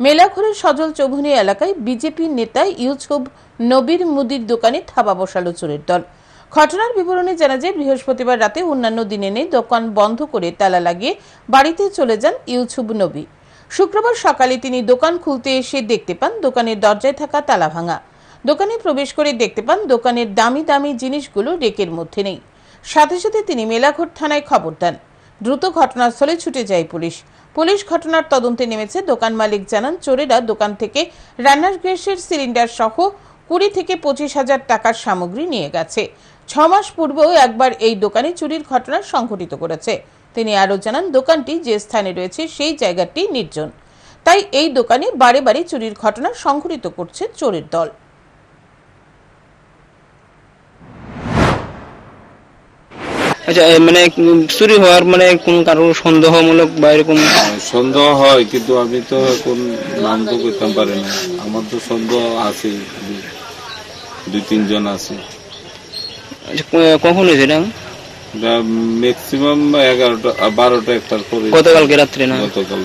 মেলাঘরের সজল চৌধুরী এলাকায় বিজেপি নেতা ইউসুফ নবীর মুদির দোকানে থাবা বসালো চোরের দল। ঘটনার বিবরণে জানা যায়, বৃহস্পতিবার রাতে অন্যান্য দিনে নেই দোকান বন্ধ করে তালা লাগিয়ে বাড়িতে চলে যান ইউসুফ নবী। শুক্রবার সকালে তিনি দোকান খুলতে এসে দেখতে পান দোকানের দরজায় থাকা তালা ভাঙা। দোকানে প্রবেশ করে দেখতে পান দোকানের দামি দামি জিনিসগুলো রেকের মধ্যে নেই। সাথে সাথে তিনি মেলাঘর থানায় খবর দেন। দ্রুত ঘটনাস্থলে ছুটে যায় পুলিশ। পুলিশ ঘটনার তদন্তে নেমেছে দোকান মালিক জানান, চোরেরা দোকান থেকে রান্নার গ্যাসের সিলিন্ডার সহ কুড়ি থেকে পঁচিশ হাজার টাকার সামগ্রী নিয়ে গেছে। ছ মাস পূর্বেও একবার এই দোকানে চুরির ঘটনা সংঘটিত করেছে। তিনি আরও জানান, দোকানটি যে স্থানে রয়েছে সেই জায়গাটি নির্জন। তাই এই দোকানে বারে বারে চুরির ঘটনা সংঘটিত করছে চোরের দল। আচ্ছা মানে চুরি হওয়ার মানে কোন কারও সন্দেহমূলক বা এরকম? সন্দেহ হয় কিন্তু আমি তো এখন নাম তো করতে পারি না। আমার তো সন্দেহ আছে দুই- দুই তিনজন আছে। আচ্ছা, কখন হয়েছে এটা? ম্যাক্সিমাম এগারোটা বারোটা একটার পরে। গতকালকে রাত্রে না? গতকাল।